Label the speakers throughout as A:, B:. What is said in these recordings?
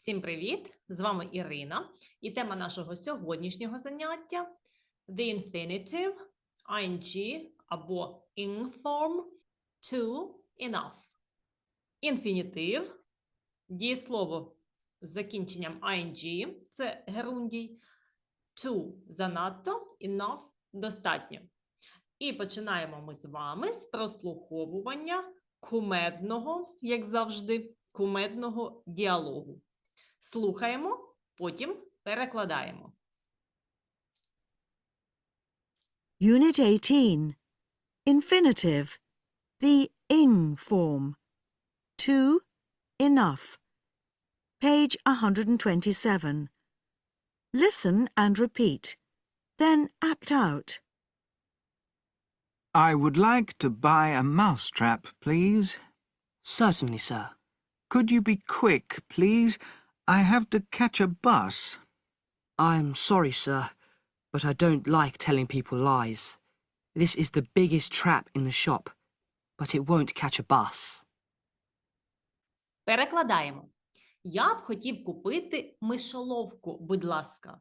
A: Всім привіт! З вами Ірина. І тема нашого сьогоднішнього заняття the infinitive, ing або ing form to enough. Інфінітив, дієслово з закінченням ing – це герундій, to – занадто, enough – достатньо. І починаємо ми з вами з прослуховування кумедного, як завжди, кумедного діалогу. Слухаємо, потім перекладаємо.
B: Unit 18. Infinitive. The ing form. To, enough. Page 127. Listen and repeat. Then act out.
C: I would like to buy a mousetrap, please.
D: Certainly, sir.
C: Could you be quick, please? I have to catch a bus.
D: I'm sorry, sir, but I don't like telling people lies. This is the biggest trap in the shop, but it won't catch a bus.
A: Перекладаємо. Я б хотів купити мишоловку, будь ласка.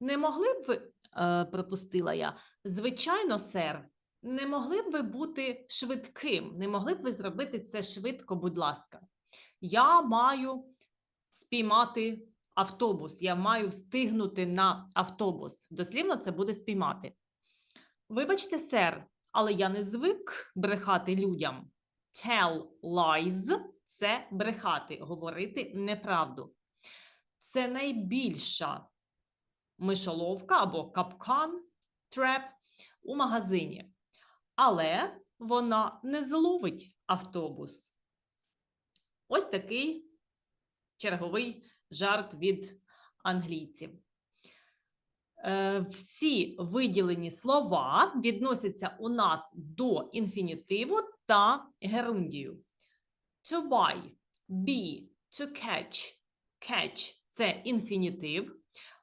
A: Не могли б ви, е, припустила я, звичайно, сер, не могли б ви бути швидким, не могли б ви зробити це швидко, будь ласка. Я маю спіймати автобус, я маю встигнути на автобус. Дослівно це буде спіймати. Вибачте, сер, але я не звик брехати людям. Tell lies – це брехати, говорити неправду. Це найбільша мишоловка або капкан треп у магазині. Але вона не зловить автобус. Ось такий черговий жарт від англійців. Е, Всі виділені слова відносяться у нас до інфінітиву та герундію. To buy, be, to catch. Catch – це інфінітив.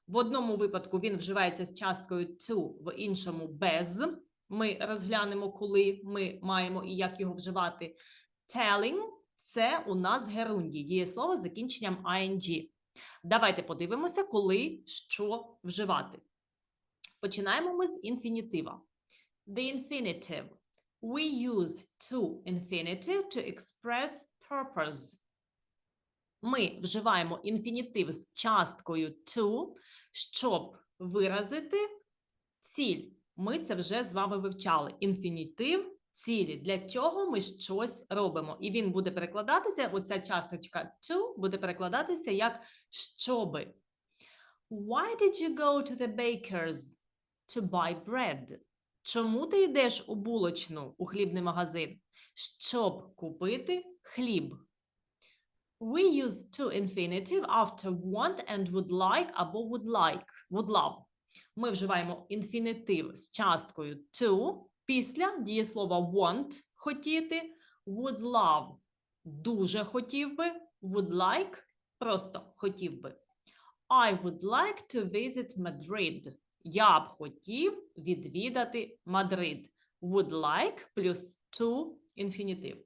A: В одному випадку він вживається з часткою to, в іншому без. Ми розглянемо, коли ми маємо і як його вживати. Telling – це у нас герундій, дієслово з закінченням ing. Давайте подивимося, коли що вживати. Починаємо ми з інфінітива. The infinitive. We use to infinitive to express purpose. Ми вживаємо інфінітив з часткою to, щоб виразити ціль. Ми це вже з вами вивчали. Інфінітив цілі. Для чого ми щось робимо? І він буде перекладатися, оця часточка to буде перекладатися як щоби. Why did you go to the baker's to buy bread? Чому ти йдеш у булочну, у хлібний магазин? Щоб купити хліб. We use to infinitive after want and would like або would like, would love. Ми вживаємо інфінітив з часткою to після дієслова want – хотіти, would love – дуже хотів би, would like – просто хотів би. I would like to visit Madrid. Я б хотів відвідати Мадрид. Would like плюс to інфінітив.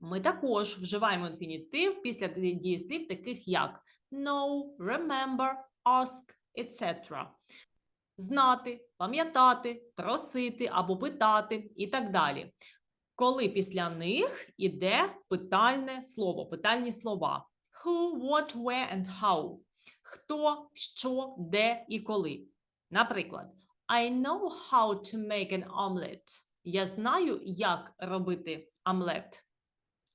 A: Ми також вживаємо інфінітив після дієслів, таких як know, remember, ask, etc. Знати, пам'ятати, просити або питати і так далі. Коли після них іде питальне слово, питальні слова. Who, what, where and how. Хто, що, де і коли. Наприклад, I know how to make an omelette. Я знаю, як робити омлет.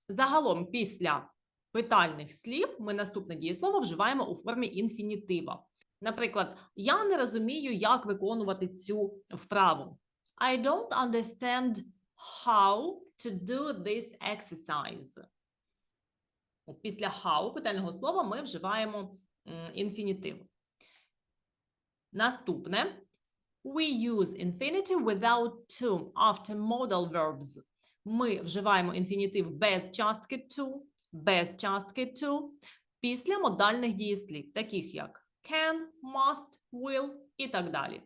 A: Загалом, після питальних слів ми наступне дієслово вживаємо у формі інфінітива. Наприклад, я не розумію, як виконувати цю вправу. I don't understand how to do this exercise. Після how питального слова ми вживаємо інфінітив. Наступне. We use infinitive without to after modal verbs. Ми вживаємо інфінітив без частки to, без частки to, після модальних дієслів, таких як can, must, will і так далі.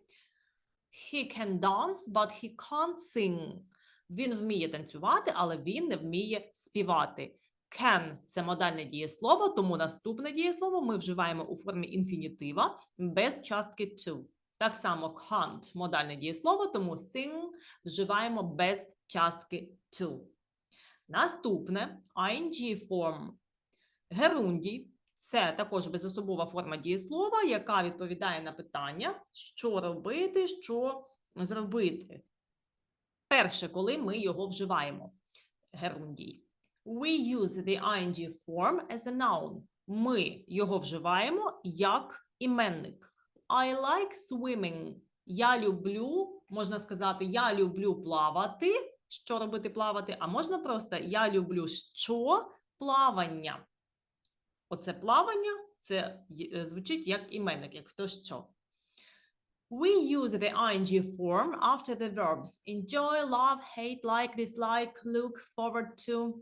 A: He can dance, but he can't sing. Він вміє танцювати, але він не вміє співати. Can – це модальне дієслово, тому наступне дієслово ми вживаємо у формі інфінітива без частки to. Так само can't – модальне дієслово, тому sing вживаємо без частки to. Наступне ing form. Герундій – це також безособова форма дієслова, яка відповідає на питання, що робити, що зробити. Перше, коли ми його вживаємо. Герундій. We use the ing form as a noun. Ми його вживаємо як іменник. I like swimming. Я люблю, можна сказати, я люблю плавати. Що робити плавати? А можна просто я люблю що плавання. Оце плавання це е, звучить як іменник, як хто що. We use the ing form after the verbs enjoy, love, hate, like, dislike, look forward to.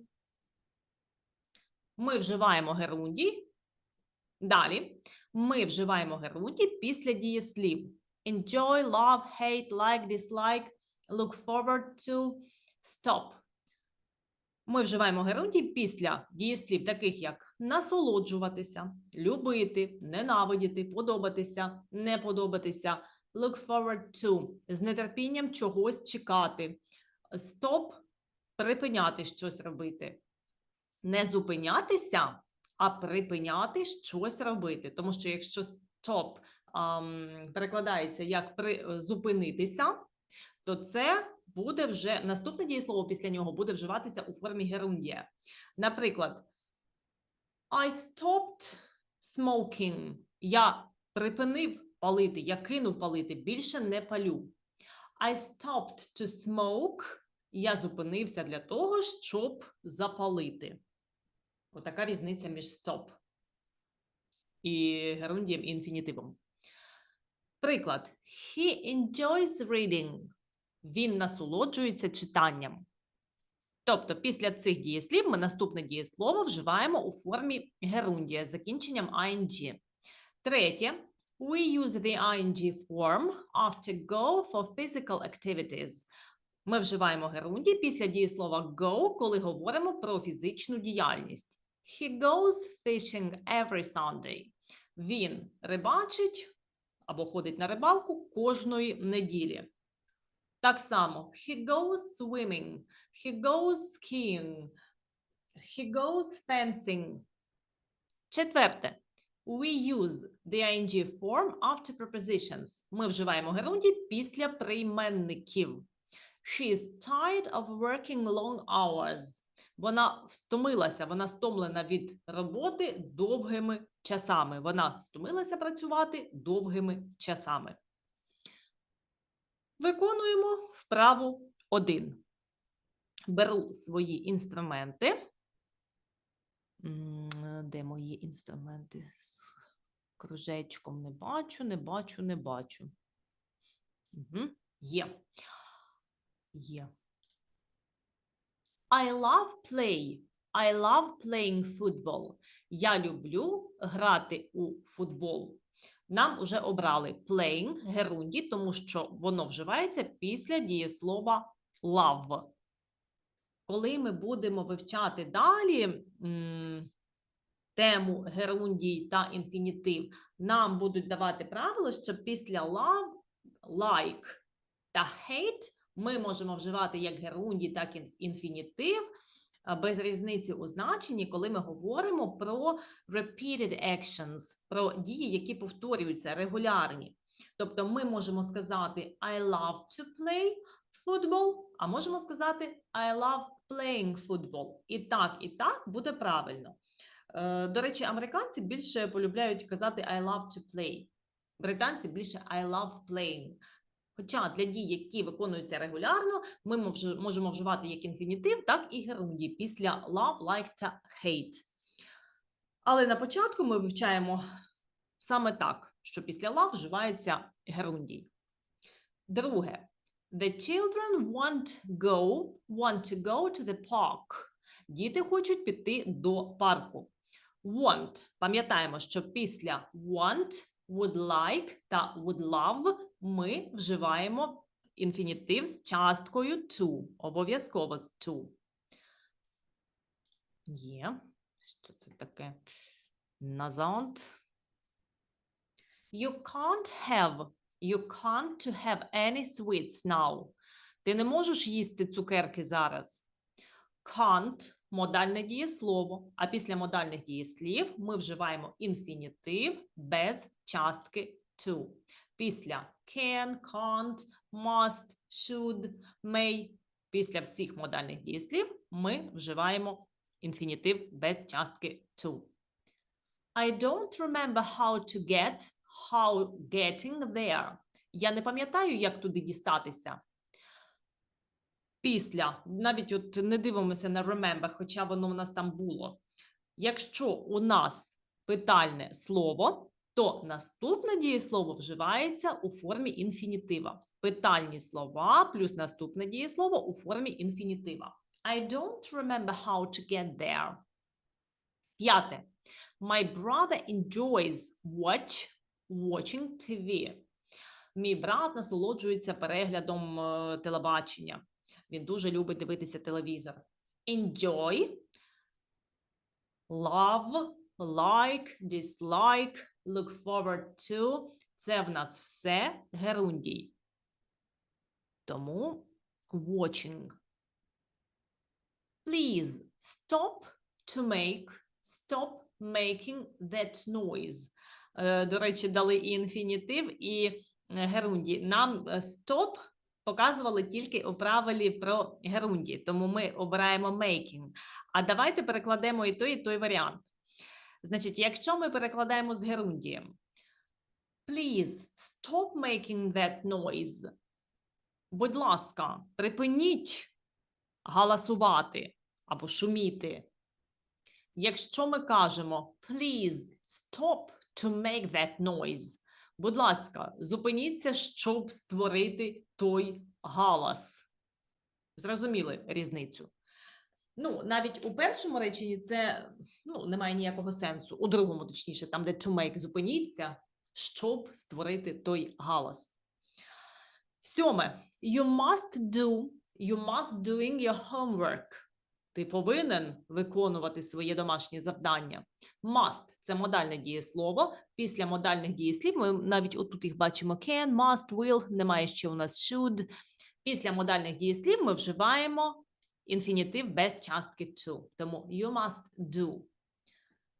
A: Ми вживаємо герундій. Далі ми вживаємо герундій після дієслів. Enjoy, love, hate, like, dislike, look forward to, stop. Ми вживаємо герундій після дієслів, таких як насолоджуватися, любити, ненавидіти, подобатися, не подобатися, look forward to, з нетерпінням чогось чекати, stop – припиняти щось робити, не зупинятися, а припиняти щось робити. Тому що якщо stop ам, перекладається як при, зупинитися, то це буде вже наступне дієслово після нього буде вживатися у формі герундія. Наприклад, I stopped smoking. Я припинив палити, я кинув палити, більше не палю. I stopped to smoke. Я зупинився для того, щоб запалити. Отака різниця між stop і герундієм і інфінітивом. Приклад. He enjoys reading. Він насолоджується читанням. Тобто, після цих дієслів ми наступне дієслово вживаємо у формі герундія з закінченням ing. Третє. We use the ing form after go for physical activities. Ми вживаємо герундій після дієслова go, коли говоримо про фізичну діяльність. He goes fishing every Sunday. Він рибачить або ходить на рибалку кожної неділі. Так само, he goes swimming, he goes skiing, he goes fencing. Четверте. We use the ing form after prepositions. Ми вживаємо герундій після прийменників. She is tired of working long hours. Вона встомилася, вона стомлена від роботи довгими часами. Вона стомилася працювати довгими часами. Виконуємо вправу 1. Беру свої інструменти. Де мої інструменти? З кружечком не бачу, не бачу, не бачу. Угу. Є. Є. I love play. I love playing football. Я люблю грати у футбол. Нам уже обрали playing, герунді, тому що воно вживається після дієслова love. Коли ми будемо вивчати далі тему герундій та інфінітив, нам будуть давати правило, що після love, like та hate ми можемо вживати як герундій, так і інфінітив без різниці у значенні, коли ми говоримо про repeated actions, про дії, які повторюються, регулярні. Тобто ми можемо сказати I love to play football, а можемо сказати I love playing football. І так, і так буде правильно. Е, До речі, американці більше полюбляють казати I love to play. Британці більше I love playing. Хоча для дій, які виконуються регулярно, ми можемо вживати як інфінітив, так і герундій після love, like та hate. Але на початку ми вивчаємо саме так, що після love вживається герундій. Друге. The children want go, want to go to the park. Діти хочуть піти до парку. Want. Пам'ятаємо, що після want, would like та would love ми вживаємо інфінітив з часткою to. Обов'язково з to. Є. Що це таке? Назад. You can't have, you can't to have any sweets now. Ти не можеш їсти цукерки зараз. Can't – модальне дієслово, а після модальних дієслів ми вживаємо інфінітив без частки to. Після can, can't, must, should, may. Після всіх модальних дієслів ми вживаємо інфінітив без частки to. I don't remember how to get, how getting there. Я не пам'ятаю, як туди дістатися. Після, навіть от не дивимося на remember, хоча воно в нас там було. Якщо у нас питальне слово, то наступне дієслово вживається у формі інфінітива. Питальні слова плюс наступне дієслово у формі інфінітива. I don't remember how to get there. П'яте. My brother enjoys watch, watching TV. Мій брат насолоджується переглядом е, телебачення. Він дуже любить дивитися телевізор. Enjoy, love, like, dislike, look forward to. Це в нас все герундій. Тому watching. Please stop to make, stop making that noise. Е, До речі, дали і інфінітив, і е, герунді. Нам е, stop показували тільки у правилі про герунді, тому ми обираємо making. А давайте перекладемо і той, і той варіант. Значить, якщо ми перекладаємо з герундієм, please stop making that noise. Будь ласка, припиніть галасувати або шуміти. Якщо ми кажемо please stop to make that noise, будь ласка, зупиніться, щоб створити той галас. Зрозуміли різницю? Ну, навіть у першому реченні це ну, не має ніякого сенсу. У другому, точніше, там, де to make, зупиніться, щоб створити той галас. Сьоме. You must do, you must doing your homework. Ти повинен виконувати своє домашнє завдання. Must – це модальне дієслово. Після модальних дієслів ми навіть отут їх бачимо can, must, will, немає ще у нас should. Після модальних дієслів ми вживаємо інфінітив без частки to. Тому you must do.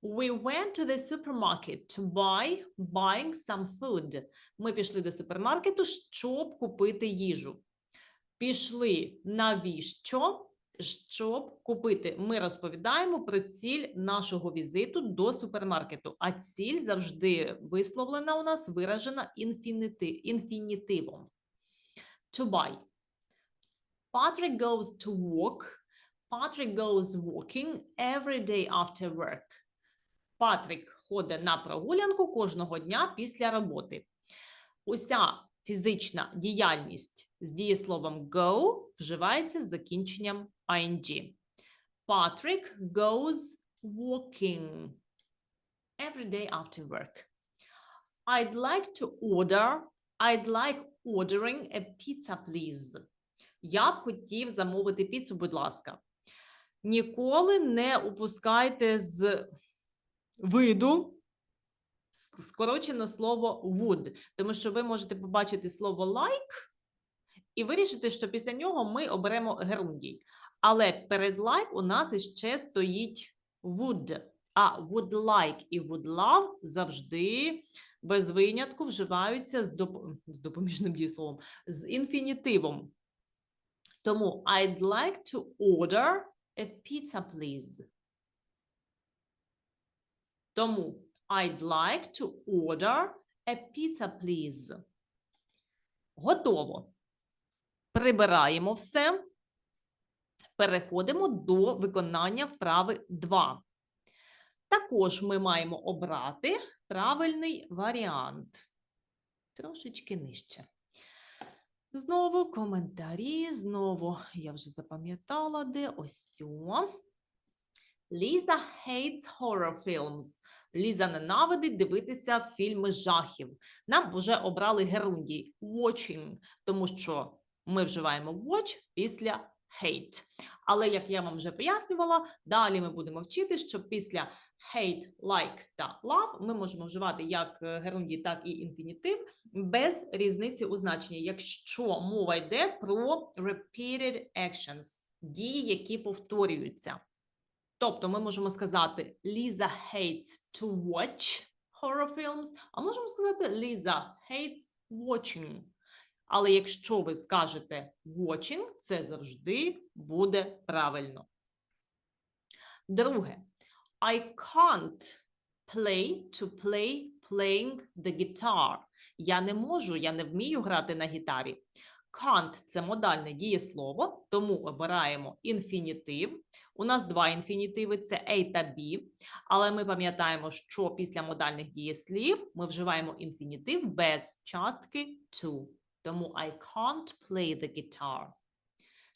A: We went to the supermarket to buy buying some food. Ми пішли до супермаркету, щоб купити їжу. Пішли навіщо? Щоб купити, ми розповідаємо про ціль нашого візиту до супермаркету. А ціль завжди висловлена у нас, виражена інфінітивом. To buy. Patrick goes to walk. Patrick goes walking every day after work. Патрік ходить на прогулянку кожного дня після роботи. Уся фізична діяльність з дієсловом go вживається з закінченням ing. Patrick goes walking every day after work. I'd like to order, I'd like ordering a pizza, please. Я б хотів замовити піцу, будь ласка. Ніколи не упускайте з виду скорочено слово would, тому що ви можете побачити слово like і вирішити, що після нього ми оберемо герундій. Але перед like у нас іще стоїть would, а would like і would love завжди без винятку вживаються з, доп... з допоміжним дієсловом, з інфінітивом. Тому I'd like to order a pizza, please. Тому I'd like to order a pizza, please. Готово. Прибираємо все. Переходимо до виконання вправи 2. Також ми маємо обрати правильний варіант. Трошечки нижче. Знову коментарі, знову я вже запам'ятала, де ось цю. Ліза hates horror films. Ліза ненавидить дивитися фільми жахів. Нам вже обрали герундій watching, тому що ми вживаємо watch після hate. Але, як я вам вже пояснювала, далі ми будемо вчити, що після hate, like та love ми можемо вживати як е, герундій, так і інфінітив без різниці у значенні, якщо мова йде про repeated actions, дії, які повторюються. Тобто ми можемо сказати Lisa hates to watch horror films, а можемо сказати Lisa hates watching. Але якщо ви скажете watching, це завжди буде правильно. Друге. I can't play to play playing the guitar. Я не можу, я не вмію грати на гітарі. Can't – це модальне дієслово, тому обираємо інфінітив. У нас два інфінітиви – це A та B. Але ми пам'ятаємо, що після модальних дієслів ми вживаємо інфінітив без частки to. Тому I can't play the guitar.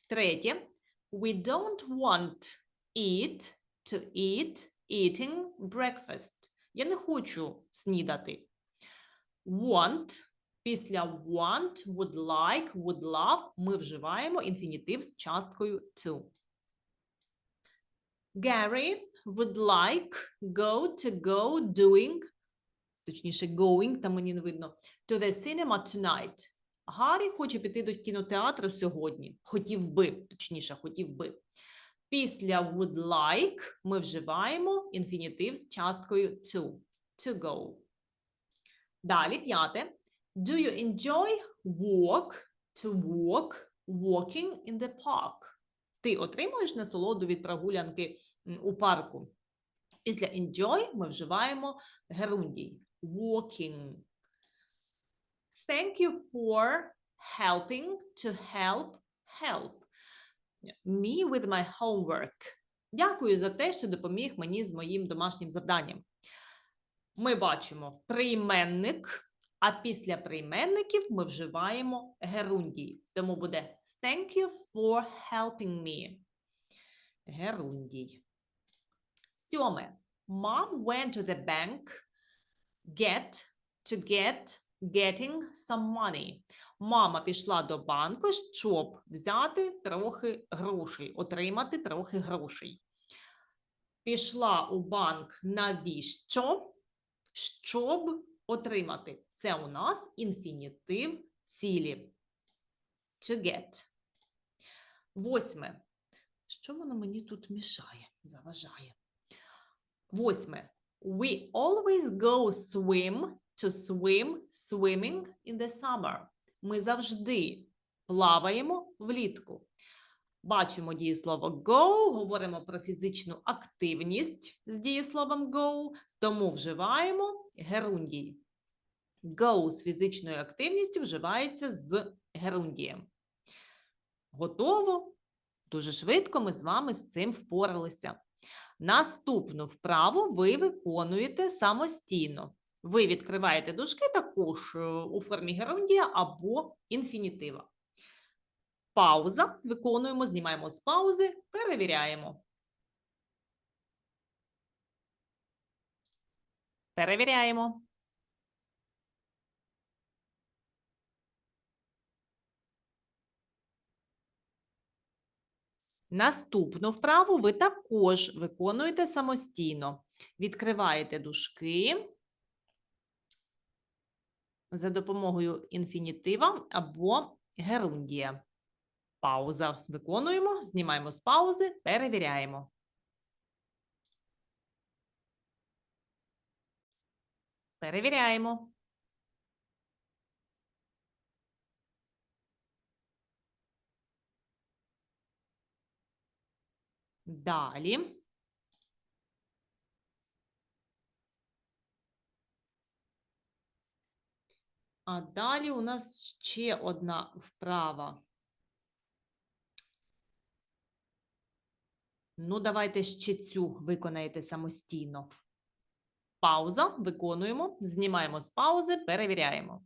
A: Третє. We don't want it to eat eating breakfast. Я не хочу снідати. Want. Після want, would like, would love ми вживаємо інфінітив з часткою to. Gary would like go to go doing, точніше going, там мені не видно, to the cinema tonight. Гаррі хоче піти до кінотеатру сьогодні. Хотів би, точніше, хотів би. Після would like ми вживаємо інфінітив з часткою to. To go. Далі п'яте. Do you enjoy walk to walk walking in the park? Ти отримуєш насолоду від прогулянки у парку. Після enjoy ми вживаємо герундій. Walking. Thank you for helping to help help me with my homework. Дякую за те, що допоміг мені з моїм домашнім завданням. Ми бачимо прийменник, а після прийменників ми вживаємо герундій. Тому буде thank you for helping me. Герундій. Сьоме. Mom went to the bank get to get getting some money. Мама пішла до банку, щоб взяти трохи грошей, отримати трохи грошей. Пішла у банк навіщо? Щоб отримати. Це у нас інфінітив цілі. To get. Восьме. Що воно мені тут мішає, заважає? Восьме. We always go swim to swim swimming in the summer. Ми завжди плаваємо влітку. Бачимо дієслово go, говоримо про фізичну активність з дієсловом go, тому вживаємо герундій. Go з фізичною активністю вживається з герундієм. Готово? Дуже швидко ми з вами з цим впоралися. Наступну вправу ви виконуєте самостійно. Ви відкриваєте дужки також е, у формі герундія або інфінітива. Пауза. Виконуємо, знімаємо з паузи, перевіряємо. Перевіряємо. Наступну вправу ви також виконуєте самостійно. Відкриваєте дужки за допомогою інфінітива або герундія. Пауза виконуємо, знімаємо з паузи, перевіряємо. Перевіряємо. Далі. А далі у нас ще одна вправа. Ну, давайте ще цю виконаєте самостійно. Пауза, виконуємо, знімаємо з паузи, перевіряємо.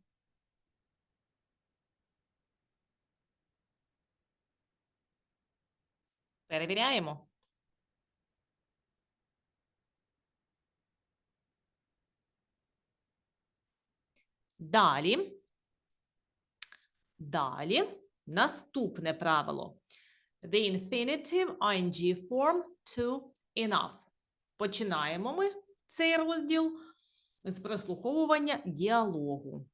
A: Перевіряємо. Далі. Далі. Наступне правило. The infinitive ing form to enough. Починаємо ми цей розділ з прослуховування діалогу.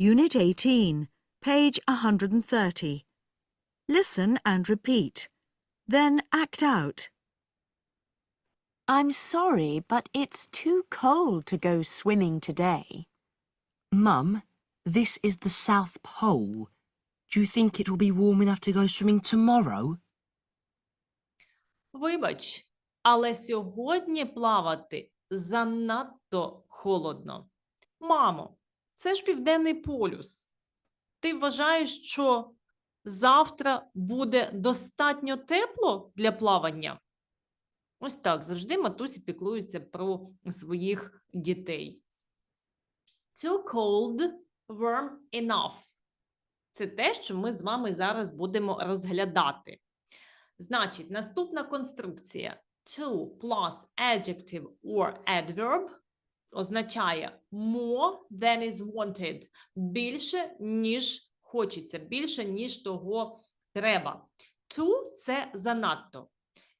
B: Unit 18, page 130. Listen and repeat. Then act out.
E: I'm sorry, but it's too cold to go swimming today.
D: Mum, this is the South Pole. Do you think it will be warm enough to go swimming tomorrow?
A: Вибач, але сьогодні плавати занадто холодно. Мамо, це ж південний полюс. Ти вважаєш, що завтра буде достатньо тепло для плавання? Ось так завжди матусі піклуються про своїх дітей. Too cold, warm enough. Це те, що ми з вами зараз будемо розглядати. Значить, наступна конструкція to plus adjective or adverb означає more than is wanted. Більше, ніж хочеться, більше, ніж того треба. To – це занадто.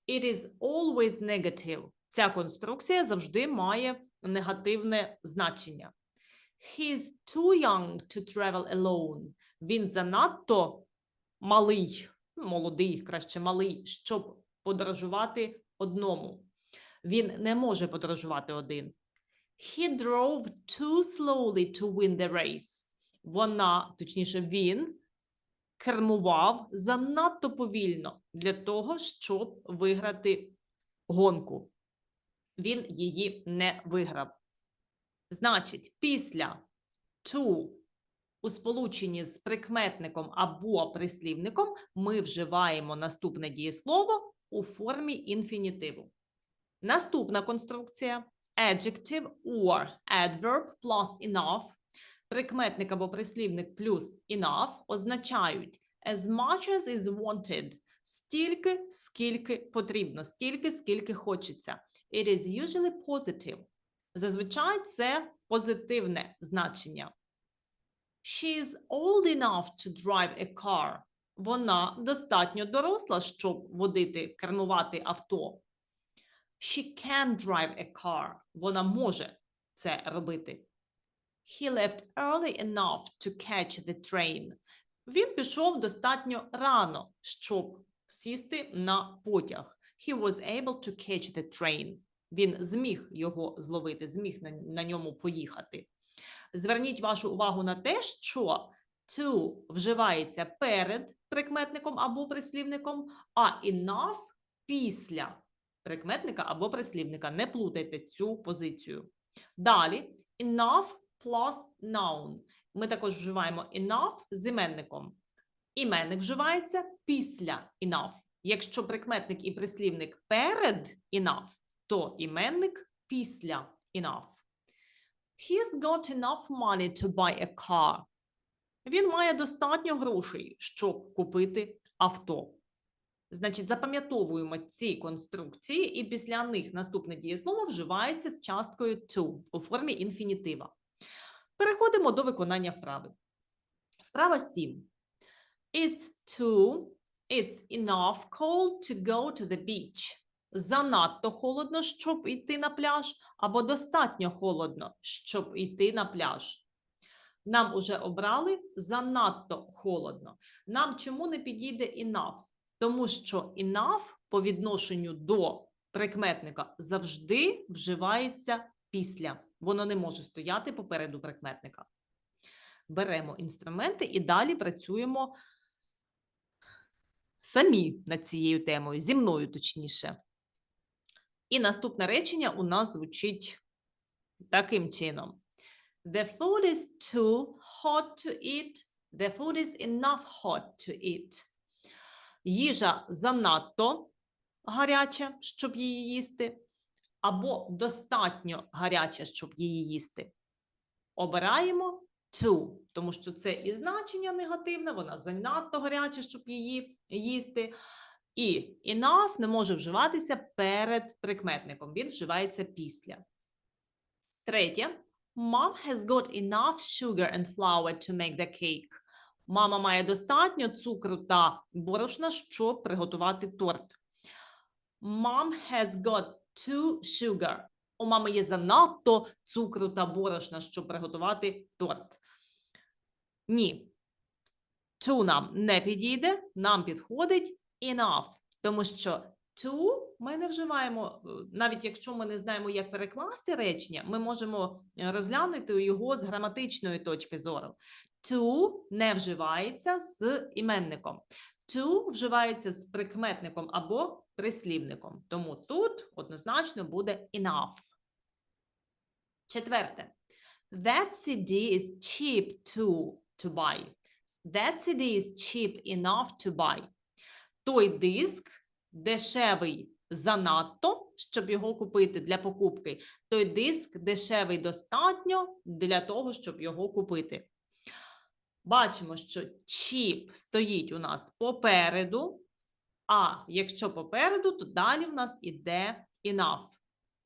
A: It is always negative. Ця конструкція завжди має негативне значення. He's too young to travel alone. Він занадто малий, молодий, краще малий, щоб подорожувати одному. Він не може подорожувати один. He drove too slowly to win the race. Вона, точніше, він кермував занадто повільно для того, щоб виграти гонку. Він її не виграв. Значить, після to у сполученні з прикметником або прислівником ми вживаємо наступне дієслово у формі інфінітиву. Наступна конструкція adjective or adverb plus enough. Прикметник або прислівник плюс enough означають as much as is wanted. Стільки, скільки потрібно, стільки, скільки хочеться. It is usually positive. Зазвичай це позитивне значення. She is old enough to drive a car. Вона достатньо доросла, щоб водити, кермувати авто. She can drive a car. Вона може це робити. He left early enough to catch the train. Він пішов достатньо рано, щоб сісти на потяг. He was able to catch the train. Він зміг його зловити, зміг на, на ньому поїхати. Зверніть вашу увагу на те, що to вживається перед прикметником або прислівником, а enough після прикметника або прислівника. Не плутайте цю позицію. Далі enough plus noun. Ми також вживаємо enough з іменником. Іменник вживається після enough. Якщо прикметник і прислівник перед enough, то іменник після enough. He's got enough money to buy a car. Він має достатньо грошей, щоб купити авто. Значить, запам'ятовуємо ці конструкції, і після них наступне дієслово вживається з часткою to у формі інфінітива. Переходимо до виконання вправи. Вправа 7. It's too, it's enough cold to go to the beach. Занадто холодно, щоб йти на пляж, або достатньо холодно, щоб йти на пляж. Нам уже обрали занадто холодно. Нам чому не підійде enough? Тому що enough по відношенню до прикметника завжди вживається після. Воно не може стояти попереду прикметника. Беремо інструменти і далі працюємо самі над цією темою, зі мною точніше. І наступне речення у нас звучить таким чином: The food is too hot to eat. The food is enough hot to eat. Їжа занадто гаряча, щоб її їсти, або достатньо гаряча, щоб її їсти. Обираємо to, тому що це і значення негативне, вона занадто гаряча, щоб її їсти. І enough не може вживатися перед прикметником, він вживається після. Третє. Mom has got enough sugar and flour to make the cake. Мама має достатньо цукру та борошна, щоб приготувати торт. Mom has got too sugar. У мами є занадто цукру та борошна, щоб приготувати торт. Ні. To нам не підійде, нам підходить enough, тому що to ми не вживаємо, е, навіть якщо ми не знаємо, як перекласти речення, ми можемо е, розглянути його з граматичної точки зору. To не вживається з іменником. To вживається з прикметником або прислівником. Тому тут однозначно буде enough. Четверте. That CD is cheap to, to buy. That CD is cheap enough to buy. Той диск дешевий занадто, щоб його купити для покупки. Той диск дешевий достатньо для того, щоб його купити. Бачимо, що cheap стоїть у нас попереду, а якщо попереду, то далі в нас іде enough.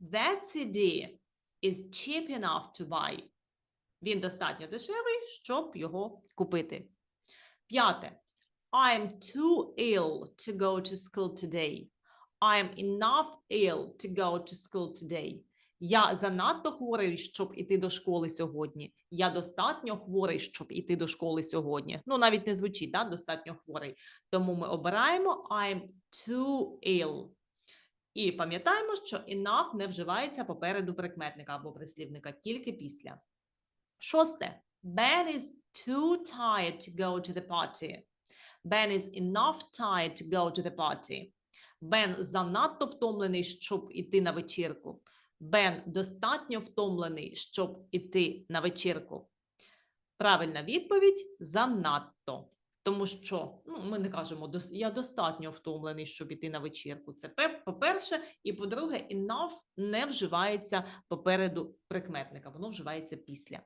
A: That CD is cheap enough to buy. Він достатньо дешевий, щоб його купити. П'яте. I'm too ill to go to school today. I'm enough ill to go to school today. Я занадто хворий, щоб іти до школи сьогодні. Я достатньо хворий, щоб іти до школи сьогодні. Ну, навіть не звучить, да? достатньо хворий. Тому ми обираємо I'm too ill. І пам'ятаємо, що enough не вживається попереду прикметника або прислівника, тільки після. Шосте. Ben is too tired to go to the party. Ben is enough tired to go to the party. Бен занадто втомлений, щоб іти на вечірку. Бен достатньо втомлений, щоб іти на вечірку. Правильна відповідь занадто. Тому що ну, ми не кажемо я достатньо втомлений, щоб іти на вечірку. Це по-перше, і по-друге, enough не вживається попереду прикметника, воно вживається після.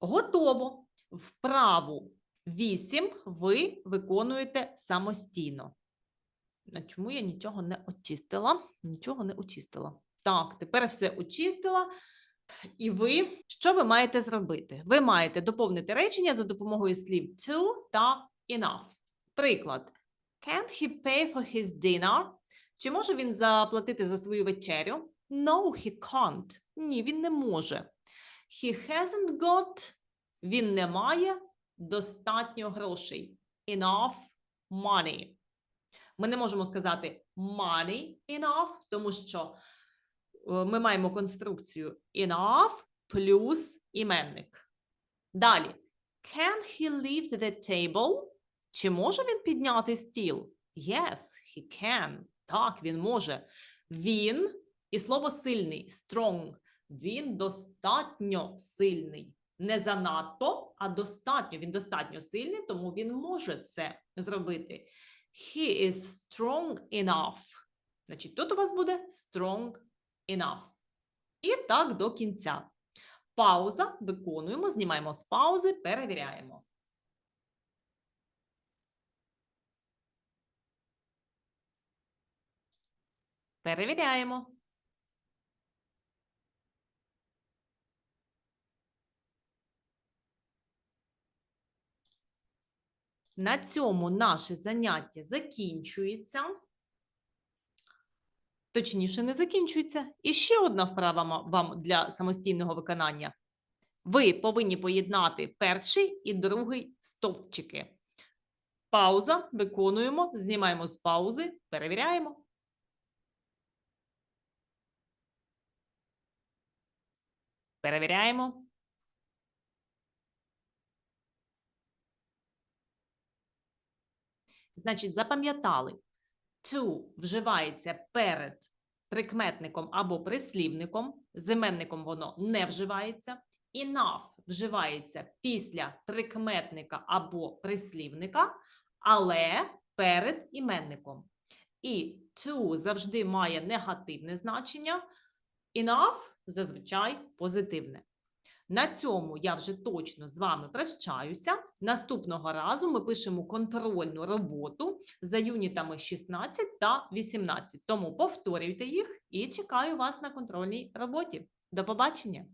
A: Готово. Вправу 8 ви виконуєте самостійно. А чому я нічого не очистила? Нічого не очистила. Так, тепер все очистила. І ви, що ви маєте зробити? Ви маєте доповнити речення за допомогою слів to та enough. Приклад. Can he pay for his dinner? Чи може він заплатити за свою вечерю? No, he can't. Ні, він не може. He hasn't got. Він не має достатньо грошей. Enough money. Ми не можемо сказати money enough, тому що е, ми маємо конструкцію enough плюс іменник. Далі. Can he lift the table? Чи може він підняти стіл? Yes, he can. Так, він може. Він, і слово сильний, strong. Він достатньо сильний. Не занадто, а достатньо. Він достатньо сильний, тому він може це зробити. He is strong enough. Значить, тут у вас буде strong enough. І так до кінця. Пауза, виконуємо, знімаємо з паузи, перевіряємо. Перевіряємо. На цьому наше заняття закінчується. Точніше, не закінчується. І ще одна вправа вам для самостійного виконання. Ви повинні поєднати перший і другий стовпчики. Пауза, виконуємо, знімаємо з паузи, перевіряємо. Перевіряємо. Значить, запам'ятали, to вживається перед прикметником або прислівником, з іменником воно не вживається. Enough вживається після прикметника або прислівника, але перед іменником. І to завжди має негативне значення, enough зазвичай позитивне. На цьому я вже точно з вами прощаюся. Наступного разу ми пишемо контрольну роботу за юнітами 16 та 18. Тому повторюйте їх і чекаю вас на контрольній роботі. До побачення!